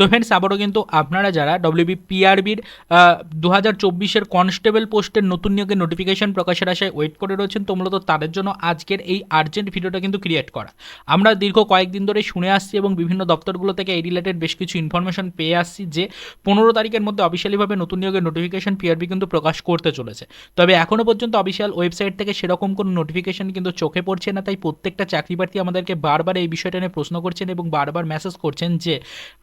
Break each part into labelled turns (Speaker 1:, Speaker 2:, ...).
Speaker 1: তো ফ্রেন্ডস আবারও কিন্তু আপনারা যারা ডব্লিউবি পিআরবির দু হাজার চব্বিশের কনস্টেবল পোস্টের নতুন নিয়োগের নোটিফিকেশন প্রকাশের আশায় ওয়েট করে রয়েছেন, তো মূলত তাদের জন্য আজকের এই আর্জেন্ট ভিডিওটা কিন্তু ক্রিয়েট করা। আমরা দীর্ঘ কয়েকদিন ধরে শুনে আসছি এবং বিভিন্ন দপ্তরগুলো থেকে এই রিলেটেড বেশ কিছু ইনফরমেশন পেয়ে আসছি যে পনেরো তারিখের মধ্যে অফিসিয়ালিভাবে নতুন নিয়োগের নোটিফিকেশন পিআরবি কিন্তু প্রকাশ করতে চলেছে। তবে এখনও পর্যন্ত অফিসিয়াল ওয়েবসাইট থেকে সেরকম কোনো নোটিফিকেশন কিন্তু চোখে পড়ছে না, তাই প্রত্যেকটা চাকরি প্রার্থী আমাদেরকে বারবার এই বিষয়টা নিয়ে প্রশ্ন করছেন এবং বারবার মেসেজ করছেন যে,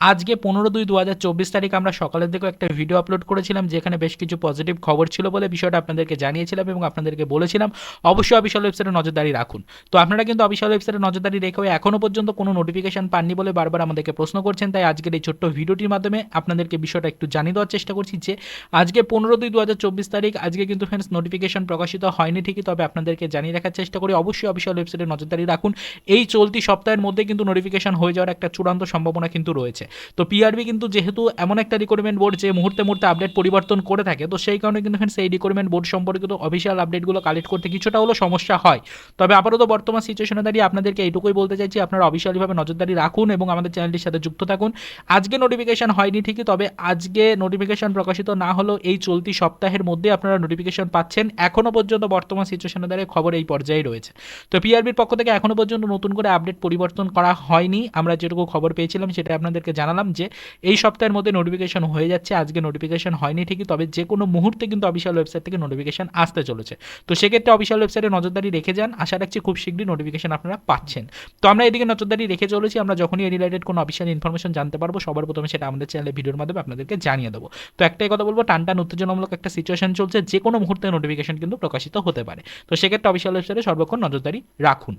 Speaker 1: আজকে পনেরো দুই দু হাজার চব্বিশ তারিখ আমরা সকালের দিকেও একটা ভিডিও আপলোড করেছিলাম, যেখানে বেশ কিছু পজিটিভ খবর ছিল বলে বিষয়টা আপনাদেরকে জানিয়েছিলাম এবং আপনাদেরকে বলেছিলাম। অবশ্যই অফিসিয়াল ওয়েবসাইটে নজরদারি রাখুন। তো আপনারা কিন্তু অফিসিয়াল ওয়েবসাইটে নজরদারি রেখেও এখনও পর্যন্ত কোনো নোটিফিকেশন পাননি বলে বারবার আমাদেরকে প্রশ্ন করছেন, তাই আজকের এই ছোট্ট ভিডিওটির মাধ্যমে আপনাদেরকে বিষয়টা একটু জানিয়ে দেওয়ার চেষ্টা করছি যে, আজকে পনেরো দুই দু হাজার চব্বিশ তারিখ, আজকে কিন্তু ফ্রেন্ডস নোটিফিকেশন প্রকাশিত হয়নি ঠিকই, তবে আপনাদেরকে জানিয়ে রাখার চেষ্টা করি। অবশ্যই অফিসিয়াল ওয়েবসাইটে নজরদারি রাখুন। এই চলতি সপ্তাহের মধ্যে কিন্তু নোটিফিকেশন হয়ে যাওয়ার একটা চূড়ান্ত সম্ভাবনা কিন্তু রয়েছে। তো পিআরবি কিন্তু যেহেতু এমন একটা রিক্রুটমেন্ট বোর্ড যে মুহূর্তে মুহূর্তে আপডেট পরিবর্তন করে থাকে, তো সেই কারণে কিন্তু ফ্রেন্ডস এই রিক্রুটমেন্ট বোর্ড সম্পর্কিত অফিসিয়াল আপডেটগুলো কালেক্ট করতে কিছুটা হলো সমস্যা হয়। তবে আপাতত বর্তমান সিচুয়েশনে দাঁড়িয়ে আপনাদেরকে এইটুকুই বলতে চাইছি, আপনারা অফিসিয়ালিভাবে নজরদারি রাখুন এবং আমাদের চ্যানেলটির সাথে যুক্ত থাকুন। আজকে নোটিফিকেশন হয়নি ঠিকই, তবে আজকে নোটিফিকেশন প্রকাশিত না হলেও এই চলতি সপ্তাহের মধ্যে আপনারা নোটিফিকেশন পাচ্ছেন। এখনও পর্যন্ত বর্তমান সিচুয়েশনে দাঁড়িয়ে খবর এই পর্যায়ে রয়েছে। তো পিআরবির পক্ষ থেকে এখনও পর্যন্ত নতুন করে আপডেট পরিবর্তন করা হয়নি। আমরা যেটুকু খবর পেয়েছিলাম সেটা আপনাদেরকে জানালাম। যে এই সপ্তাহের মধ্যে নোটিফিকেশন হয়ে যাচ্ছে, আজকে নোটিফিকেশন হয়নি ঠিকই, তবে যে কোনো মুহূর্তে কিন্তু অফিসিয়াল ওয়েবসাইট থেকে নোটিফিকেশন আসতে চলেছে। তো সেক্ষেত্রে অফিসিয়াল ওয়েবসাইটে নজরদারি রেখে যান, আশা রাখছি খুব শীঘ্রই নোটিফিকেশন আপনারা পাচ্ছেন। তো আমরা এদিকে নজরদারি রেখে চলেছি, আমরা যখনই এই রিলেটেড কোনো অফিসিয়াল ইনফরমেশন জানতে পারব, সবার প্রথমে সেটা আমাদের চ্যানেলে ভিডিওর মাধ্যমে আপনাদেরকে জানিয়ে দেবো। তো একটাই কথা বলব, টান টান উত্তেজনামূলক একটা সিচুয়েশন চলছে, যে কোনো মুহূর্তে নোটিফিকেশন কিন্তু প্রকাশিত হতে পারে। তো সেক্ষেত্রে অফিসিয়াল ওয়েবসাইটে সর্বক্ষণ নজরদারি রাখুন।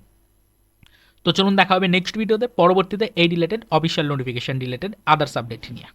Speaker 1: তো চলুন দেখা হবে নেক্সট ভিডিওতে পরবর্তীতে এই related official notification related others update নিয়ে।